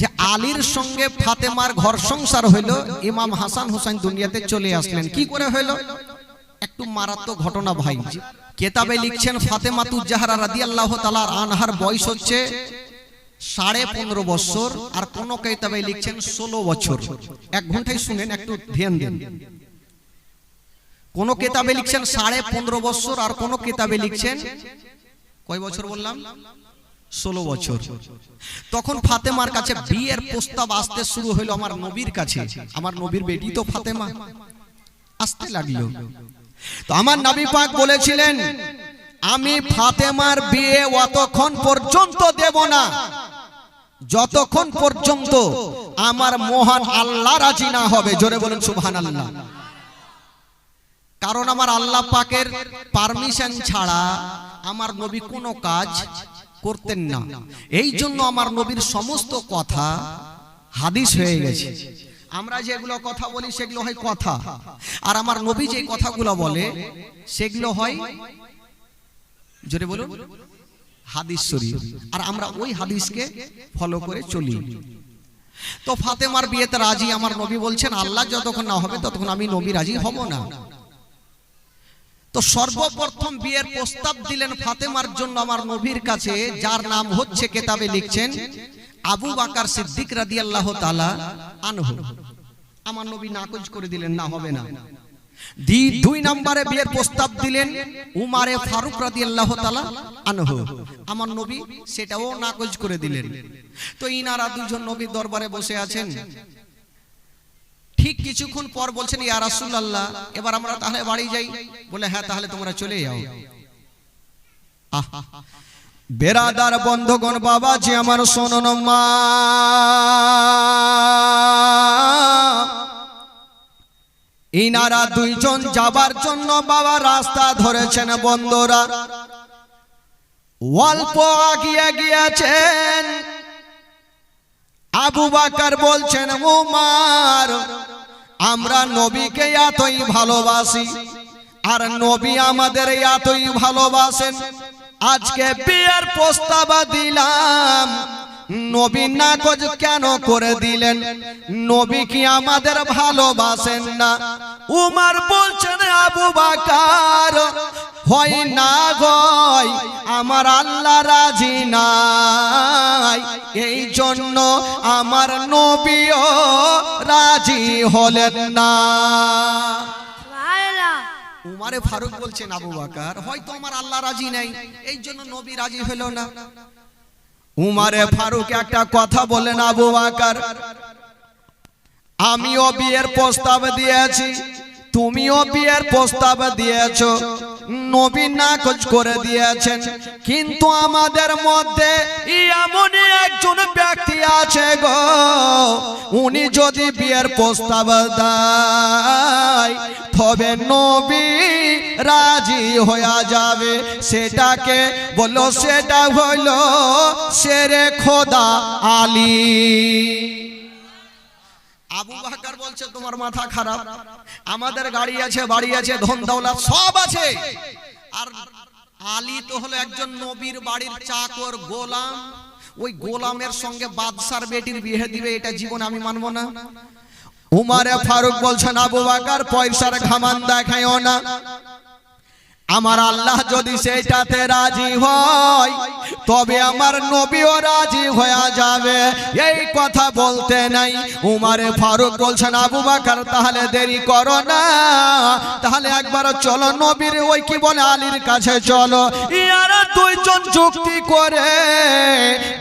যে আলীর সঙ্গে ফাতেমার ঘর সংসার হইল, ইমাম হাসান হোসেন দুনিয়াতে চলে আসলেন। কি করে হইল? একটু মারাত্মক ঘটনা ভাই। কেতাবে লিখছেন, ফাতেমাতু জাহারা রাদিয়াল্লাহু তাআলা আনহার বয়স হচ্ছে সাড়ে পনেরো বছর, আর কোন কেতাবে লিখছেন ষোলো বছর। এক ঘন্টায় শুনেন, একটু ধ্যান দিন। কোন কেতাবে লিখছেন সাড়ে পনেরো বছর, আর কোন কেতাবে লিখছেন, কয় বছর বললাম? ষোলো বছর। তখন ফাতেমার কাছে বিয়ের প্রস্তাব আসতে শুরু হলো আমার নবীর কাছে। আমার নবীর বেটি তো ফাতেমা। আসতে লাগল। তো আমার নবী পাক বলেছিলেন আমি ফাতেমার বিয়ে অতক্ষণ পর্যন্ত দেব না। যতক্ষণ পর্যন্ত আমার মহান আল্লাহ রাজি না হবে। জোরে বলুন সুবহান আল্লাহ কারণ আমার আল্লাহ পাকের পারমিশন ছাড়া আমার নবী কোনো কাজ করতেন না। এই জন্য আমার নবীর সমস্ত কথা হাদিস হয়ে গেছে। আমরা যেগুলো কথা বলি সেগুলো হয় কথা। আর আমার নবী যে কথাগুলো বলে সেগুলো হয় জোরে বলুন। হাদিস শরীফ। আর আমরা ওই হাদিসকে ফলো করে চলি। তো ফাতেমার বিয়েতে রাজি আমার নবী বলছেন আল্লাহ যতক্ষণ না হবে ততক্ষণ আমি নবী রাজি হব না। তো সর্বপ্রথম বিয়ের প্রস্তাব দিলেন ফাতেমার জন্য আমার নবীর কাছে, যার নাম হচ্ছে কেতাবে লিখছেন আবু বাকার সিদ্দিক রাদিয়াল্লাহু তাআলা আনহু। আমার নবী নাকচ করে দিলেন, না হবে না। দুই নম্বরে বিয়ের প্রস্তাব দিলেন উমারে ফারুক রাদিয়াল্লাহু তাআলা আনহু। আমার নবী সেটাও নাকচ করে দিলেন। তো ইনারা দুজন নবীর দরবারে বসে আছেন। ঠিক কিছুক্ষণ পর বলছেন, ইয়া রাসূলুল্লাহ, এবার আমরা তাহলে বাড়ি যাই। বলে হ্যাঁ তাহলে তোমরা চলে যাও। বেরাদার বন্ধগণ বাবা যে আমার শোনন মা। ইনারা দুইজন যাবার জন্য বাবা রাস্তা ধরেছেন বন্ধরা। অল্প আগিয়ে গিয়েছেন। আবু বাকার বলছেন উমার আমরা নবীকে এতই ভালোবাসি আর নবী আমাদের এতই ভালোবাসেন। আজকে বিয়ের প্রস্তাব দিলাম নবী নাকচ কেন করে দিলেন? নবী কি আমাদের ভালোবাসেন না? উমার বলছেন আবু বাকার হয় না গয় আমার আল্লাহ রাজি নাই। এই জন্য আমার নবীও রাজি হলেন না। উমারে ফারুক বলছেন আবু বাকার হয়তো আমার আল্লাহ রাজি নাই এই জন্য নবী রাজি হলো না। উমারে ফারুক একটা কথা বলেন আবু বাকার। আমিও বিয়ের প্রস্তাব দিয়েছি, তুমিও বিয়ের প্রস্তাব দিয়েছ, নবী নাকচ করে দিয়েছেন। কিন্তু আমাদের মধ্যে এমনই একজন ব্যক্তি আছে গো, উনি যদি বিয়ের প্রস্তাব দেয় তবে নবী রাজি হয়ে যাবে। সেটাকে বলল সেটা হইল সেরে খোদা আলী। আবু বাকার বলছে, তোমার মাথা খারাপ। আমাদের গাড়ি আছে, বাড়ি আছে, ধন দৌলত সব আছে। আর আলী তো হলো একজন নবীর বাড়ির চাকর, গোলাম। ওই গোলামের সঙ্গে বাদশার বেটির বিয়ে দিবে, এটা জীবন আমি মানবো না। উমারে ফারুক বলছেন, আবু বাকার, পয়সার ঘামান দেখায়ও না। আমার আল্লাহ যদি সেইটাতে রাজি হয়, তবে আমার নবীও রাজি হয়ে যাবে। এই কথা বলতে নাই। উমারে ফারুক বলছেন, আবু বাকার, তাহলে দেরি করো না। তাহলে একবার চলো নবীর ওই কি বলে, আলীর কাছে চলো। ইয়ারা দুইজন যুক্তি করে,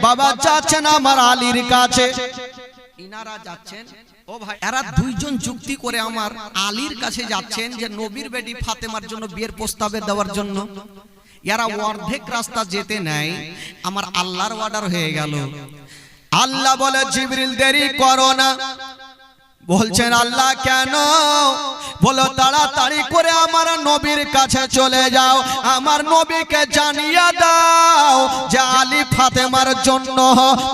বাবা যাচ্ছেন আমার আলীর কাছে। ইনারা যাচ্ছেন ও ভাই এরা দুইজন যুক্তি করে আমার আলীর কাছে যাচ্ছেন যে নবীর বেটি ফাতেমার জন্য বিয়ের প্রস্তাবে দেওয়ার জন্য। এরা অর্ধেক রাস্তা যেতে নেয় আমার আল্লাহর অর্ডার হয়ে গেল। আল্লাহ বলে জিবরিল দেরি করো না। বলছেন আল্লাহ কেন? বলো তাড়াতাড়ি করে আমার নবীর কাছে চলে যাও। আমার নবীকে জানিয়ে দাও যে ফাতেমার জন্য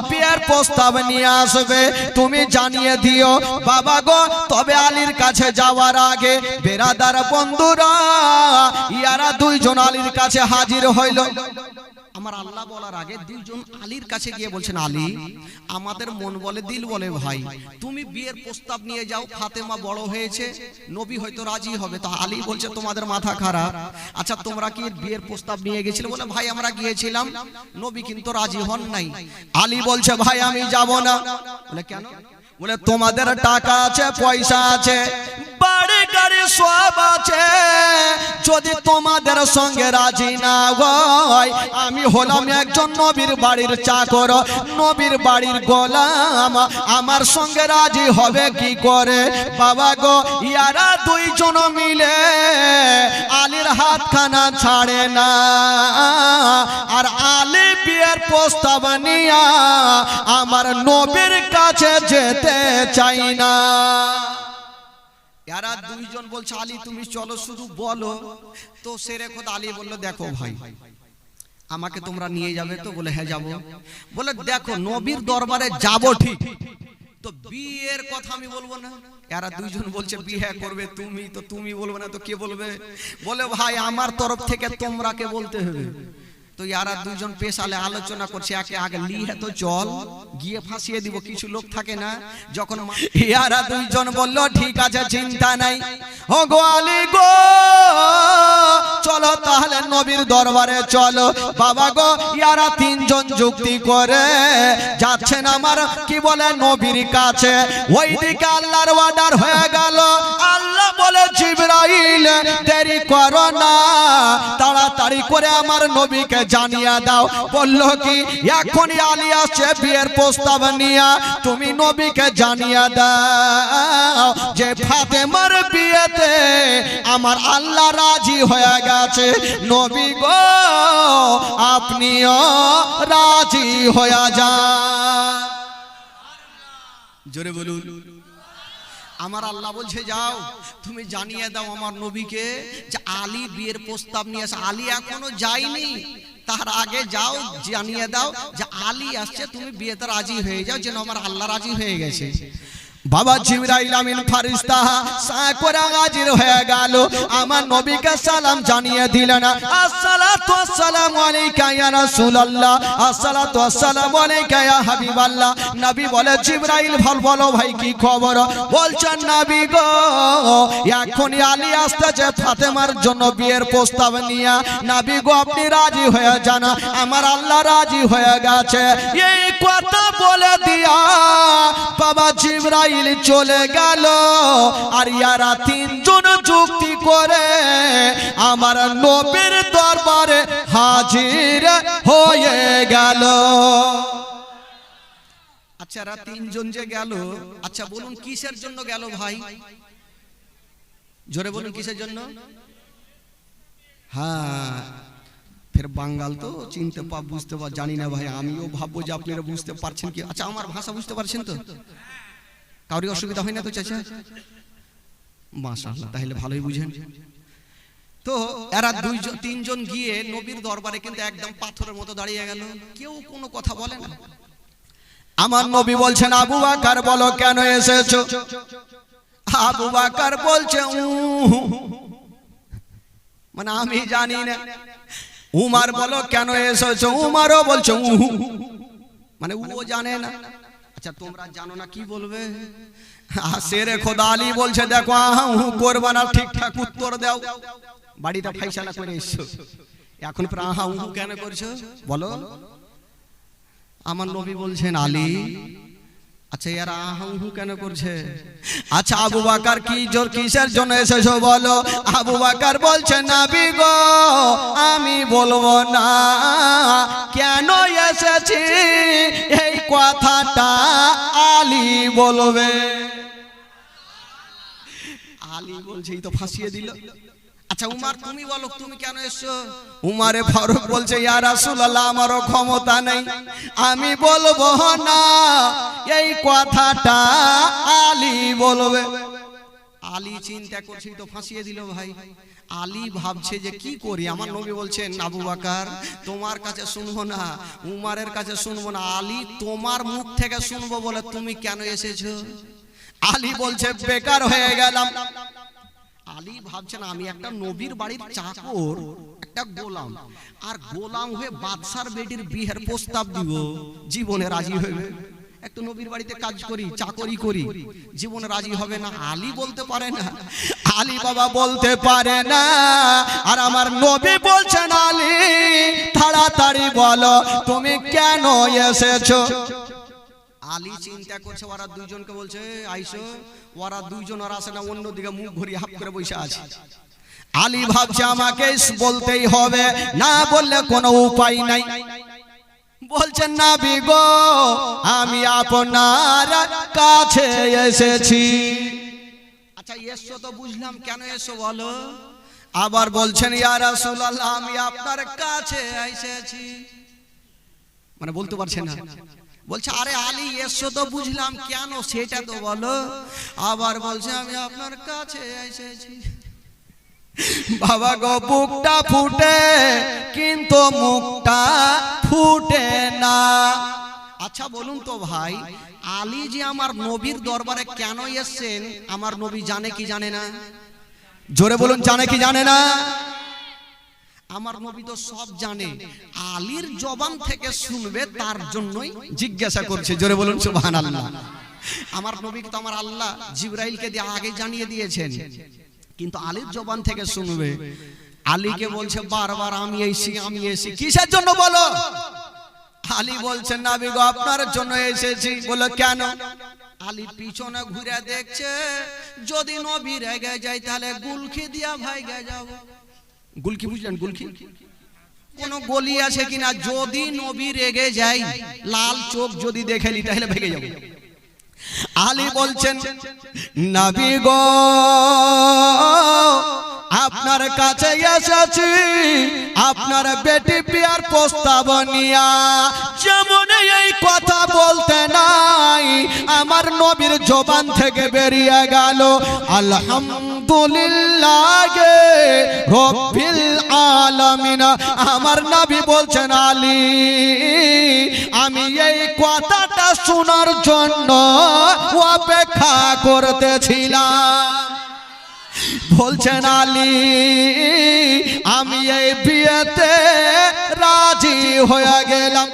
বিয়ের প্রস্তাব নিয়ে আসবে। তুমি জানিয়ে দিও, বাবা গো, তবে আলীর কাছে যাওয়ার আগে বেরাদার বন্ধুরা, ইয়ারা দুইজন আলীর কাছে হাজির হইল। আমার আল্লাহ বলার আগে দুইজন আলীর কাছে গিয়ে বলছেন, আলী, আমাদের মন বলে দিল বলে ভাই, তুমি বিয়ের প্রস্তাব নিয়ে যাও, ফাতেমা বড় হয়েছে, নবী হয়তো রাজি হবে। তো আলী বলছে, তোমাদের মাথা খারাপ। আচ্ছা তোমরা কি বিয়ের প্রস্তাব নিয়ে গেছিলে? বলে, ভাই, আমরা গিয়েছিলাম, নবী কিন্তু রাজি হন নাই। আলী বলছে, ভাই, আমি যাব না। বলে, কেন? বলে, তোমাদের টাকা আছে, পয়সা আছে। বাড়ি গাড়ি সব যদি তোমাদের সঙ্গে রাজি না হয়, আমি হলাম একজন নবীর বাড়ির চাকর, নবীর বাড়ির গোলাম। আমার সঙ্গে রাজি হবে কি করে? বাবা গো, ইয়ারা দুইজন মিলে আলীর হাতখানা ছাড়ে না। আর আলী বিয়ের প্রস্তাব নিয়া আমার নবীর কাছে যেতে চাই না। এরা দুইজন বলছে, আলী, তুমি চলো, শুধু বলো। তো সেরে খোদ আলী বলল, দেখো ভাই, আমাকে তোমরা নিয়ে যাবে তো? বলে হ্যাঁ যাব। বলে, দেখো, নবীর দরবারে যাব ঠিক। তো বিয়ের কথা আমি বলব না। এরা দুইজন বলছে, বিয়ে করবে তুমি? তো তুমি বলবে না, তো কে বলবে? বলে, ভাই, আমার তরফ থেকে তোমরা কে বলতে হবে। তো ইয়ারা দুইজন পেশালে আলোচনা করছে, একে আগে লিহে তো চল গিয়ে ফাঁসিয়ে দিব, কিছু লোক থাকে না। যখন ইয়ারা দুইজন বলল, ঠিক আছে, চিন্তা নাই। ও গো আলী গো, চলো তাহলে নবীর দরবারে চলো। বাবা গো, ইয়ারা তিনজন যুক্তি করে যাচ্ছেন আমার, কি বলে, নবীর কাছে? ওই দিকে আল্লাহর অর্ডার হয়ে গেল। আল্লাহ বলে, জিবরাইল, দেরি করো না। তাড়াতাড়ি করে আমার নবীকে জানিয়ে দাও। বলল কি এখনই আলী আসছে বিয়ের প্রস্তাব নিয়ে। তুমি নবীকে জানিয়ে দাও যে ফাতেমার বিয়েতে আমার আল্লাহ রাজি হয়ে গেছে। নবী গো, আপনিও রাজি হয়ে যান। জোরে বলুন। আমার আল্লাহ বলছে, যাও, তুমি জানিয়ে দাও আমার নবীকে যে আলী বিয়ের প্রস্তাব নিয়ে আসে। আলী এখনও যায়নি। তার আগে যাও, জানিয়ে দাও যে আলী আসছে, তুমি বিয়েতে রাজি হয়ে যাও, যেন আমার আল্লাহ রাজি হয়ে গেছে। বাবা জিবরাইল আমিন ফারিস্তা, সাকরা হাজির হয়ে গেল। আমার নবীকে সালাম জানিয়ে দিলেন, আসসালাতু আসসালামু আলাইকা ইয়া রাসূলুল্লাহ, আসসালাতু আসসালামু আলাইকা ইয়া হাবিবাল্লাহ। নবী বলে, জিবরাইল, ভালো বলো ভাই, কি খবর? বলছেন, নবী গো, এখনই আলী আসতেছে ফাতেমার জন্য বিয়ের প্রস্তাব নিয়ে। নবী গো, আপনি রাজি হয়ে যান, আমার আল্লাহ রাজি হয়ে গেছে। এই কথা বলে দিয়া বাবা জিবরাইল চলে গেল। আর ইয়ারা তিনজন যুক্তি করে আমার নবীর দরবারে হাজির হয়ে গেল। আচ্ছা এরা তিনজন যে গেল আচ্ছা বলুন কিসের জন্য গেল ভাই? জোরে বলুন কিসের জন্য? হ্যাঁ ফের বাঙ্গাল তো চিনতে পা বুঝতে পার জানি না ভাই, আমিও ভাববো যে আপনারা বুঝতে পারছেন কি? আচ্ছা আমার ভাষা বুঝতে পারছেন তো? কাউরি অসুবিধা হয় না তো, চাচা? মাশাআল্লাহ, তাহলে ভালোই বুঝেন। তো এরা দুইজন, তিনজন গিয়ে নবীর দরবারে কিন্তু একদম পাথরের মতো দাঁড়িয়ে গেল। কেউ কোনো কথা বলে না। আমার নবী বলছেন, আবু বাকার বলো, কেন এসেছ? আবু বাকার বলছে। মানে আমি জানি না। উমার বলো, কেন এসেছ? উমারও বলছে মানে ও জানে না। আচ্ছা তোমরা জানো না কি বলবে? সেরে খোদা আলী বলছে দেখো আহু করবা না ঠিকঠাক উত্তর দাও। বাড়িটা ফাইসালা করে এসছো। এখন পর আহা উহু কেন করছ? বলো। আমার নবী বলছেন আলী আচ্ছা এরা আহা উহু কেন করছে? আচ্ছা আবু বাকার কি জোর কিসের জন্য এসেছ বলো? আবু বাকার বলছে নাবি গো আমি বলব না। কেন এসেছি? এই কথাটা আলী বলবে। আলী বলছে এই তো ফাঁসিয়ে দিল। আচ্ছা উমার, তুমি বলো, তুমি কেন এসছো? উমারে ফারুক বলছে, ইয়া রাসূলুল্লাহ, আমারও ক্ষমতা নেই। আমি বলব, না, এই কথাটা আলী বলবে। আলী চিন্তা করছে তো ফাঁসিয়ে দিল ভাই। আলী ভাবছে যে কি করি? আমার নবী বলছেন, আবু বাকার, তোমার কাছে শুনব না, উমারের কাছে শুনব না, আলী তোমার মুখ থেকে শুনব বলে তুমি কেন এসেছ? আলী বলছে, বেকার হয়ে গেলাম। আলী ভাবছেন, আমি একটা নবীর বাড়ির চাকর, একটা গোলাম। আর গোলাম হয়ে বাদশার বেটির বিয়ের প্রস্তাব দিব, জীবনে রাজি হইবে। একটু নবীর বাড়িতে কাজ করি, চাকরি করি, জীবনে রাজি হবে না। আলী বলতে পারে না। আলী বাবা বলতে পারে না। আর আমার নবী বলছেন, আলী, তাড়াতাড়ি বলো, তুমি কেন এসেছ? আলী চিন্তা করছে ওরা দুইজনকে বলছে আইসো ওরা দুইজন ওরা আসে না অন্যদিকে মুখ ঘুরিয়ে হাফ করে বসে আছে। আলী ভাবছে আমাকে বলতেই হবে না বললে কোনো উপায় নাই। বলছেন না বিগো আমি আপনার কাছে এসেছি। আচ্ছা এসো তো বুঝলাম কেন এসো বলো? আবার বলছেন ইয়া রাসূলুল্লাহ আমি আপনার কাছে এসেছি। মানে বলতে পারছেন না। বলছে, আরে আলী, এসো তো বুঝলাম কেন সেটা তো বলো। আবার বলছে, আমি আপনার কাছে এসেছি। বাবা, গো, বুকটা ফুটে, কিন্তু মুখটা ফুটে না। আচ্ছা বলুন তো ভাই, আলী যে আমার নবীর দরবারে কেন এসছেন, আমার নবী জানে কি জানে না? জোরে বলুন, জানে কি জানে না? আমার নবী তো সব জানে। আলীর জবান থেকে শুনবে, তার জন্যই জিজ্ঞাসা করছে। জোরে বলুন, সুবহানাল্লাহ। আমার নবীকে তো আমার আল্লাহ জিব্রাইলকে দিয়ে আগে জানিয়ে দিয়েছেন। কিন্তু আলীর জবান থেকে শুনবে। আলীকে বলছে, বারবার আমি এসি আমি এসি কিসের জন্য বলো? আলী বলছেন না বিগো আপনার জন্য এসেছি। বলো, কেন? আলী পিছনে ঘুরে দেখছে, যদি নবী রেগে যায়, তাহলে গুলখি দিয়া ভাইগে যাব। গুলকি বুঝলেন, গুলকি? কোন গলি আছে কিনা? যদি নবী রেগে যায়, লাল চোখ যদি দেখেলি তাহলে ভেগে যাবে। আলী বলছেন নাবি গো আপনার কাছে এসেছি আপনার বেটি বিয়ার প্রস্তাব নিয়া। যেমন এই কথা বলতে নাই আমার নবীর জবান থেকে বেরিয়ে গেল। আলহামদুলিল্লাহ রব্বিল আলামিন। আমার নবী বলছেন আলী আমি এই কথাটা শোনার জন্য অপেক্ষা করতেছিলাম। বলছেন আলী, আমি এই বিয়েতে রাজি হয়ে গেলাম।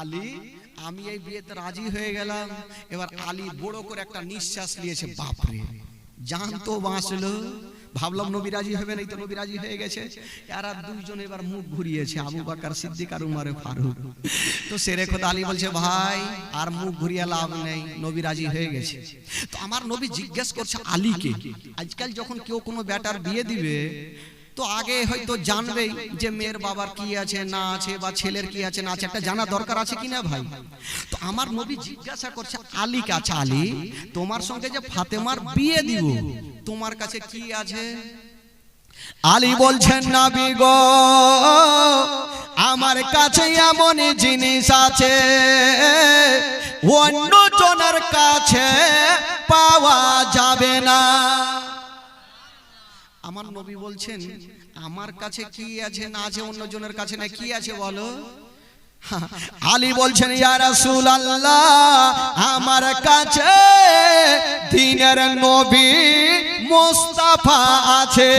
আলী, আমি এই বিয়েতে রাজি হয়ে গেলাম। এবার আলী বড় করে একটা নিঃশ্বাস নিয়েছে, বাপরে, জান তো বাঁচলো। ভাবলাম নবী রাজি হবে নাই তো নবী রাজি হয়ে গেছে। এরা দুইজন এবার মুখ ঘুরিয়েছে, আবু বাকার সিদ্দিক আর উমারে ফারুক। তো সেরে খোদা আলী বলছে, ভাই, আর মুখ ঘুরিয়ে লাভ নেই, নবী রাজি হয়ে গেছে। তো আমার নবী জিজ্ঞেস করছে, আলীকে? আজকাল যখন কেউ কোনো ব্যাটার বিয়ে দিবে তো আগে হয়তো জানবেই যে মেয়ের বাবার কি আছে না আছে বা ছেলের কি আছে না আছে একটা জানা দরকার আছে কিনা ভাই? তো আমার নবী জিজ্ঞাসা করছে আলী কাছে আলী তোমার সঙ্গে যে ফাতেমার বিয়ে দিব তোমার কাছে কি আছে? আলী বলছেন না গো আমার কাছে এমন জিনিস আছে অন্য জনের কাছে পাওয়া যাবে না। আমার নবী বলছেন আমার কাছে কি আছে না আছে অন্য জনের কাছে না কি আছে বলো? আলী বলছেন ইয়া রাসূলুল্লাহ আমার কাছে দিনের নবী মুস্তাফা আছে।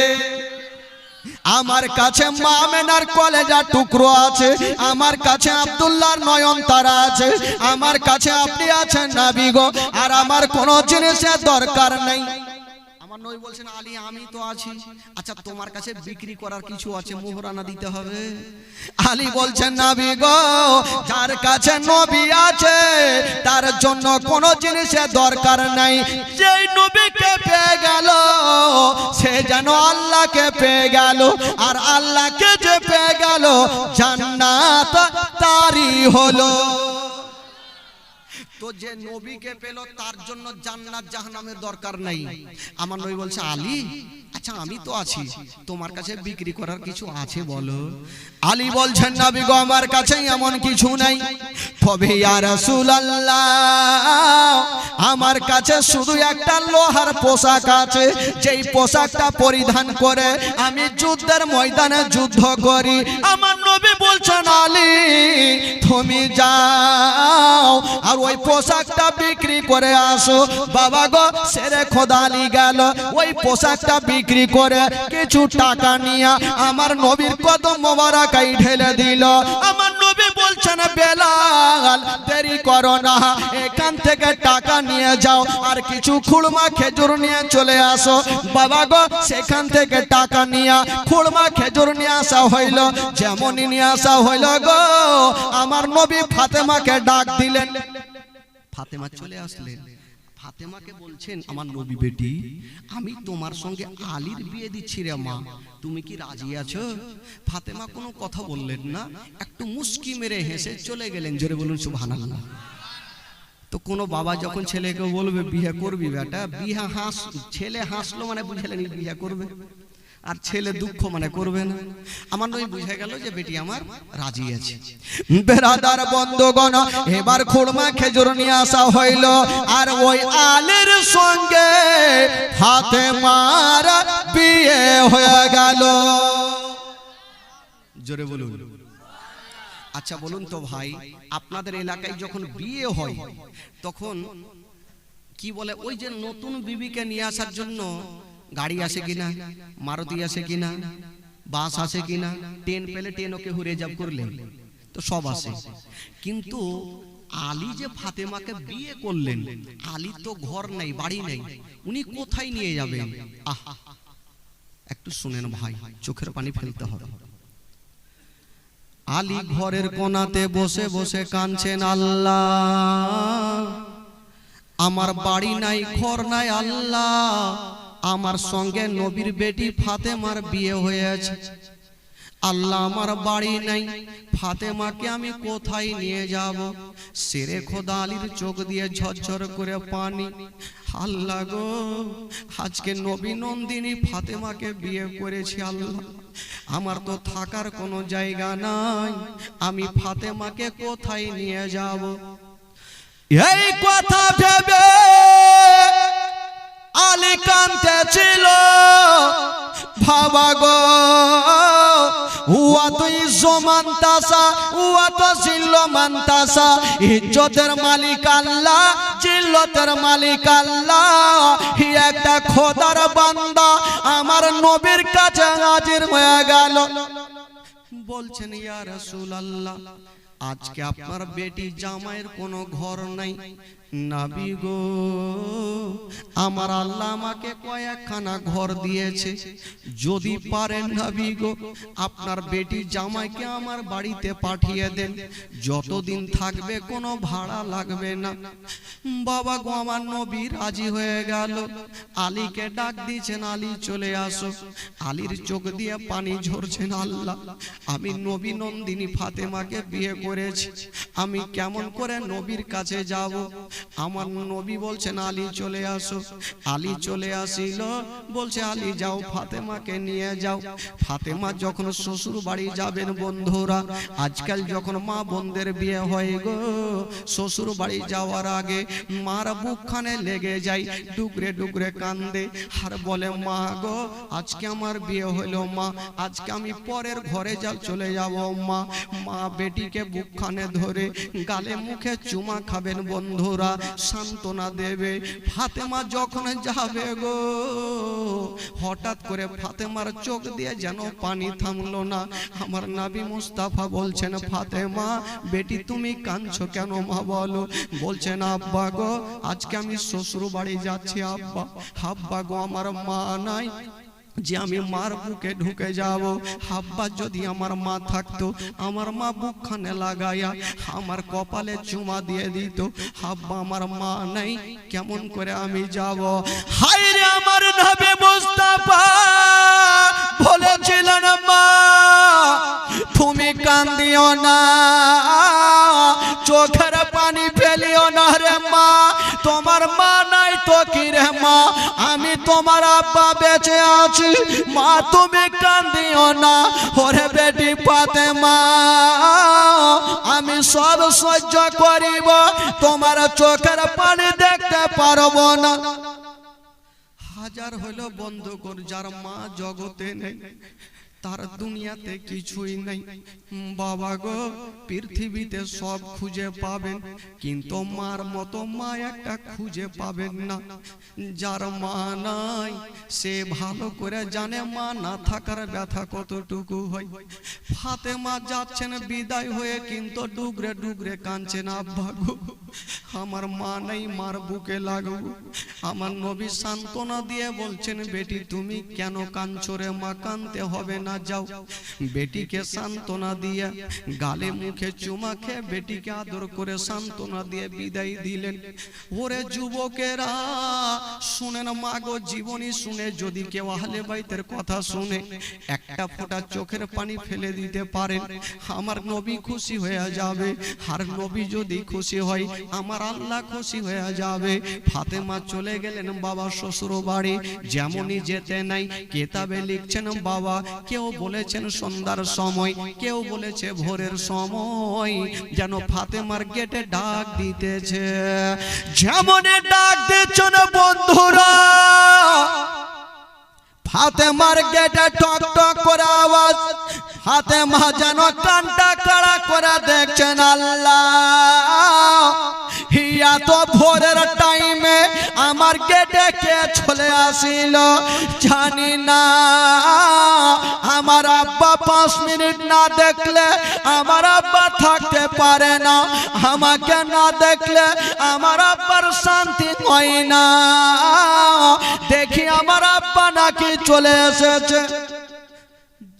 আমার কাছে মামেনার কলেজা টুকরো আছে। আমার কাছে আব্দুল্লাহর নয়নতারা আছে। আমার কাছে আপনি আছেন নাবি গো। আর আমার কোনো জিনিসের দরকার নেই। আমার নবী বলছেন, আলী, আমি তো আছি। আচ্ছা তোমার কাছে বিক্রি করার কিছু আছে, মোহরানা দিতে হবে? বলছেন, নবী গো, যার কাছে নবী আছে, তার জন্য কোনো জিনিসের দরকার নাই। যেই নবীকে পেয়ে গেল, সে যেন আল্লাহকে পেয়ে গেল। আর আল্লাহকে যে পেয়ে গেল, জান্নাত তারই হলো। তো যে নবীকে পেল তার জন্য জান্নাত জাহান্নামের দরকার নাই। আমার নবী বলছে আলী আচ্ছা আচ্ছা আমি তো আছি। তোমার কাছে বিক্রি করার কিছু আছে বলো? আলী বলছেন নবী গো আমার কাছে এমন কিছু নাই। তবে ইয়া রাসূলুল্লাহ আমার কাছে শুধু একটা লোহার পোশাক আছে। যেই পোশাকটা পরিধান করে আমি যুদ্ধের ময়দানে যুদ্ধ করি। আমার নবী বলছেন আলী তুমি যাও আর ওই পোশাকটা বিক্রি করে আসো। বাবা গো সেরে খোদালি গেল। ওই পোশাকটা বিক্রি করে, কিছু টাকা নিয়ে আমার নবীর কদম মোবারকাই ঢেলে দিল। আমার নবী বলছেন, বেলাল, দেরি করো না, এখান থেকে টাকা নিয়ে যাও, আর কিছু খুড়মা খেজুর নিয়ে চলে আসো। বাবা গো, সেখান থেকে টাকা নিয়ে খুড়মা খেজুর নিয়ে আসা হইল, যেমনই নিয়ে আসা হইল গো। আমার নবী ফাতেমাকে ডাক দিলেন। ফাতেমা চলে আসলেন। ফাতেমাকে বলছেন আমার নবী বেটি আমি তোমার সঙ্গে আলীর বিয়ে দিচ্ছি রে মা। তুমি কি রাজি আছো? ফাতেমা কোনো কথা বললেন না একটু মুস্কি মেরে হেসে চলে গেলেন জোরে বলুন সুবহানাল্লাহ। তো কোনো বাবা যখন ছেলেকে বলবে বিয়ে করবি বেটা বিয়ে হাস ছেলে হাসলো মানে বুঝলেন বিয়ে করবে। আর ছেলে দুঃখ মানে করবে না আমার নয় বুঝে গেল যে বেটি আমার রাজি আছে। বেরাদার বন্ধগণ এবার খুড়মা খেজুর নিয়ে আসা হইল। আর ওই আলের সঙ্গে হাতে মার বিয়ে হয়ে গেল। জোরে বলুন। আচ্ছা বলুন তো ভাই আপনাদের এলাকায় যখন বিয়ে হয় তখন কি বলে ওই যে নতুন বিবিকে নিয়ে আসার জন্য গাড়ি আসে কিনা মারুতি আসে কিনা বাস আসে কিনা ট্রেন পেলে ট্রেন ওকে হুরে যাব করলেন তো সব আসে। কিন্তু আলী যে ফাতেমাকে বিয়ে করলেন আলী তো ঘর নেই বাড়ি নেই উনি কোথায় নিয়ে যাবেন? আহ একটু শুনেন ভাই চোখের পানি ফেলতে হবে। আলী ঘরের কোনাতে বসে বসে কাঁদছেন আল্লাহ। আমার বাড়ি নাই ঘর নাই আল্লাহ। আমার সঙ্গে নবীর বেটি ফাতেমার বিয়ে হয়েছে। আল্লাহ আমার বাড়ি নাই। ফাতেমাকে আমি কোথায় নিয়ে যাব? সেরে খোদা আলীর চোখ দিয়ে ঝরঝর করে পানি। আল্লাহ গো, আজকে নবী নন্দিনী ফাতেমাকে বিয়ে করেছি আল্লাহ। আমার তো থাকার কোনো জায়গা নাই। আমি ফাতেমাকে কোথায় নিয়ে যাব? এই কথা ভেবে কান্তে ছিল ভাবা গো উয়া তুই জমান্তাসা উয়া তো ছিল মান্তাসা। ইজ্জতের মালিক আল্লাহ, জিল্লতের মালিক আল্লাহ। হি একটা খোদার বান্দা, আমার নবীর কাছে হাজির হয়ে গেল। বলছেন, ইয়া রাসূলুল্লাহ, আজকে আপনার বেটি জামাইয়ের কোনো ঘর নাই। নাবি গো আমার আল্লাহ আমাকে কয়েকখানা ঘর দিয়েছে। যদি পারেন নাবি গো, আপনার বেটি জামাইকে আমার বাড়িতে পাঠিয়ে দেন। যতদিন থাকবে কোনো ভাড়া লাগবে না। বাবা গো, আমার নবী রাজি হয়ে গেল। আলীকে ডাক দিয়েছেন, আলী চলে আসো। আলীর চোখ দিয়ে পানি ঝরছেন আল্লাহ। আমি নবী নন্দিনী ফাতেমাকে বিয়ে করেছি। আমি কেমন করে নবীর কাছে যাব? আমার নবী বলছেন, আলী চলে আসো। আলী চলে আসিল। বলছে, আলী, যাও, ফাতেমাকে নিয়ে যাও। ফাতেমা যখন শ্বশুর বাড়ি যাবেন বন্ধুরা, আজকাল যখন মা বোনদের বিয়ে হয় গো শ্বশুর বাড়ি যাওয়ার আগে মার বুকখানে লেগে যায়, ডুকরে ডুকরে কান্দে। আর বলে, মা গো, আজকে আমার বিয়ে হলো, মা। আজকে আমি পরের ঘরে যা, চলে যাব, মা। মা বেটিকে বুকখানে ধরে গালে মুখে চুমা খাবেন বন্ধুরা, সান্ত্বনা দেবে। ফাতেমা যখন যাবে গো, হঠাৎ করে ফাতেমার চোখ দিয়ে যেন পানি থামলো না। আমার নাবি মুস্তাফা বলছেন, ফাতেমা, বেটি তুমি কাঁদছ কেন মা বলো? বলছেন, আব্বা গো, আজকে আমি শ্বশুর বাড়ি যাচ্ছি, আব্বা। আব্বা গো, আমার মা নাই। যে আমি মার বুকে ঢুকে যাব। হাব্বা যদি আমার মা থাকতো, আমার মা বুকখানে লাগাইয়া আমার কপালে চুমা দিয়ে দিত। হাব্বা আমার মা নাই, কেমন করে আমি যাব? হাই রে আমার আমি তোমার আব্বা বেঁচে আছি। মা, তুমি কান্দিও না। ওরে বেটি পাতে মা আমি সব সহ্য করিব। তোমার চোখের পানি দেখতে পারব না। হাজার হইল বন্ধু কর যার মা জগতে নেই। তার দুনিয়াতে কিছুই নাই। বাবা গো, পৃথিবীতে সব খুঁজে পাবেন, কিন্তু মার মতো মা একটা খুঁজে পাবেন না। যার মা নাই, সে ভালো করে জানে মা না থাকার ব্যথা কতটুকু হয়। ফাতেমা যাচ্ছেন বিদায় হয়ে, কিন্তু ডুগরে ডুগরে কাঁদছেন আব্বা গো। আমার মা নাই, মার বুকে লাগবো আমার নবী সান্ত্বনা দিয়ে বলছেন, বেটি, তুমি কেন কাঁদছো রে? মা কানতে হবে না, যাও। বেটিকে সান্ত্বনা দিয়ে গালে মুখে চুমা খেয়ে বেটিকে আদর করে সান্ত্বনা দিয়ে বিদায় দিলেন। ওরে যুবকেরা, শুনেন মাগো জীবনী শুনে যদি কেউ আহলে বাইতের কথা শুনে, একটা ফোঁটা চোখের পানি ফেলে দিতে পারেন, আমার নবী খুশি হয়ে যাবে। আর নবী যদি খুশি হয় আমার আল্লাহ খুশি হয়ে যাবে। ফাতেমা চলে গেলেন বাবা শ্বশুর বাড়ি যেমনই যেতে নাই, কেতাবে লিখছেন, বাবা, কেউ বলেছেন সন্ধ্যার সময়, কেউ বলেছে ভোরের সময়, যেন ফাতেমার গেটে ডাক দিতেছে। যেমনই ডাক দিচ্ছেন বন্ধুরা, ফাতেমার গেটে টক টক করে আওয়াজ। ফাতেমা যেন কানটা কাড়া করে দেখছেন আল্লাহ। হিয়া তো ভোরের টাইমে আমার গেটে কে চলে আসিল? জানি না। আমার আব্বা পাঁচ মিনিট না দেখলে আমার আব্বা থাকতে পারে না। আমাকে না দেখলে আমার আব্বার শান্তি হয় না। দেখি আমার আব্বা নাকি চলে এসেছে।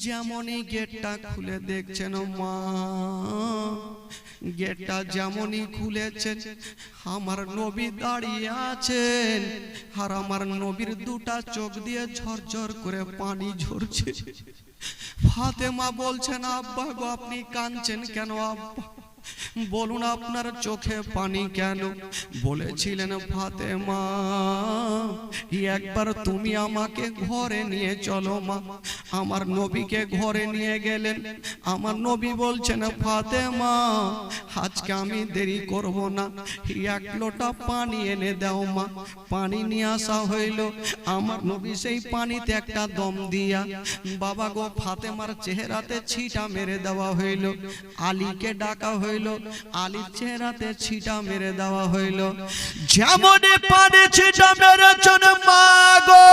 যেমনই গেটটা খুলে দেখছেন মা, গেটটা যেমনই খুলেছেন, আমার নবী দাঁড়িয়ে আছেন আর আমার নবীর দুটা চোখ দিয়ে ঝরঝর করে পানি ঝরছে। ফাতেমা বলছেন, আব্বা গো, আপনি কাঁদছেন কেন আব্বা? বলুন আপনার চোখে পানি কেন? বলেছিলেন ফাতেমা, একবার তুমি আমাকে ঘরে নিয়ে চলো মা। আমার নবীকে ঘরে নিয়ে গেলেন। আমার নবী বলছেন, ফাতেমা, আজকে আমি দেরি করব না। এক লোটা পানি এনে দাও মা। পানি নিয়ে আসা হইল। আমার নবী সেই পানিতে একটা দম দিয়া, বাবা গো, ফাতেমার চেহারাতে ছিটা মেরে দেওয়া হইল। আলীকে ডাকা হইল। আলীর চেহারাতে ছিটা মেরে দেওয়া হইল। যেমন পানি ছিটা মেরেছেন মা গো।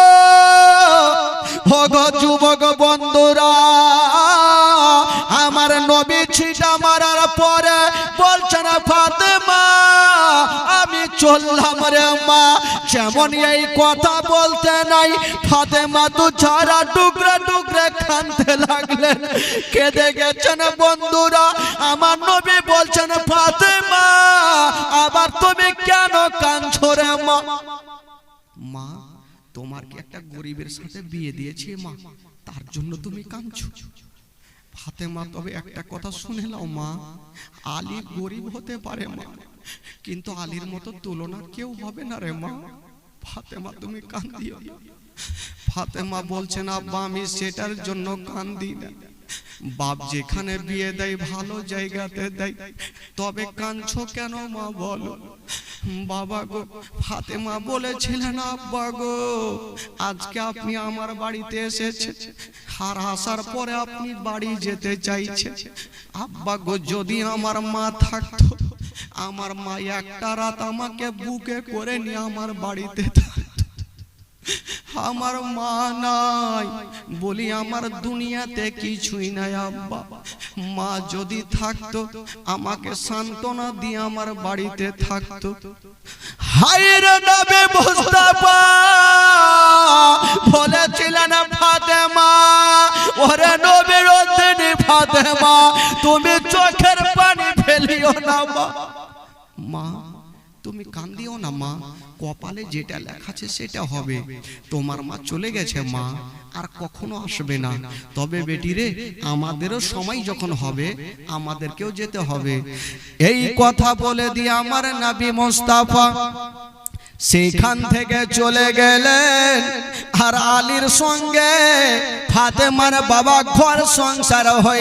হগো যুবক বন্ধুরা, আমার নবী ছিটা মারার পরে বলছেন, ফাতেমা, আমি চললাম রে মা। যেমন এই কথা বলতে নাই, ফাতেমা তু ছাড়া টুকরে টুকরে কানতে লাগলেন কেঁদে গেছেন বন্ধুরা। আমার নবী বলছেন, ফাতেমা, আবার তুমি কেন কাঁদছো রে মা? মা, তোমার কি একটা গরিবের সাথে বিয়ে দিয়েছে মা? তার জন্য তুমি কাঁদছো? ফাতেমা, তবে একটা কথা শুনে নাও মা। আলী গরিব হতে পারে মা, কিন্তু আলীর মতো তুলনা কেউ হবে না রে মা। ফাতেমা, তুমি কান্দিও না। ফাতেমা বলছেন আব্বা, আমি সেটার জন্য কান্দি না। বাপ যেখানে বিয়ে দেয়, ভালো জায়গাতে দেয়। তবে কাঁদছো কেন মা, বলো। বাবা গো, ফাতেমা বলেছিলেন আব্বা গো, আজকে আপনি আমার বাড়িতে এসেছেন। আর আসার পরে আপনি বাড়ি যেতে চাইছেন। আব্বা গো, যদি আমার মা থাকতো আমার মা একটা রাত আমাকে বুকে করে নিয়ে আমার বাড়িতে আমার মা নাই বলি, আমার দুনিয়াতে কিছুই নাই আব্বা। মা যদি থাকতো, আমাকে সান্ত্বনা দিয়ে আমার বাড়িতে থাকতো। হাইরে নবে মুস্তাফা! বলেছিলেন, ফাতেমা, ওরে নবীর ফাতেমা, তুমি চোখের ফেলিও না মা। মা, তুমি কান্দিও না মা। কপালে যেটা লেখা আছে সেটা হবে। তোমার মা চলে গেছে মা, আর কখনো আসবে না। তবে বেটি রে, আমাদেরও সময় যখন হবে, আমাদেরকেও যেতে হবে। এই কথা বলে দিয়ে আমার নাবি মোস্তাফা। সেখান থেকে চলে গেলেন, আর আলীর সঙ্গে ফাতেমার বাবা ঘর সংসার হয়ে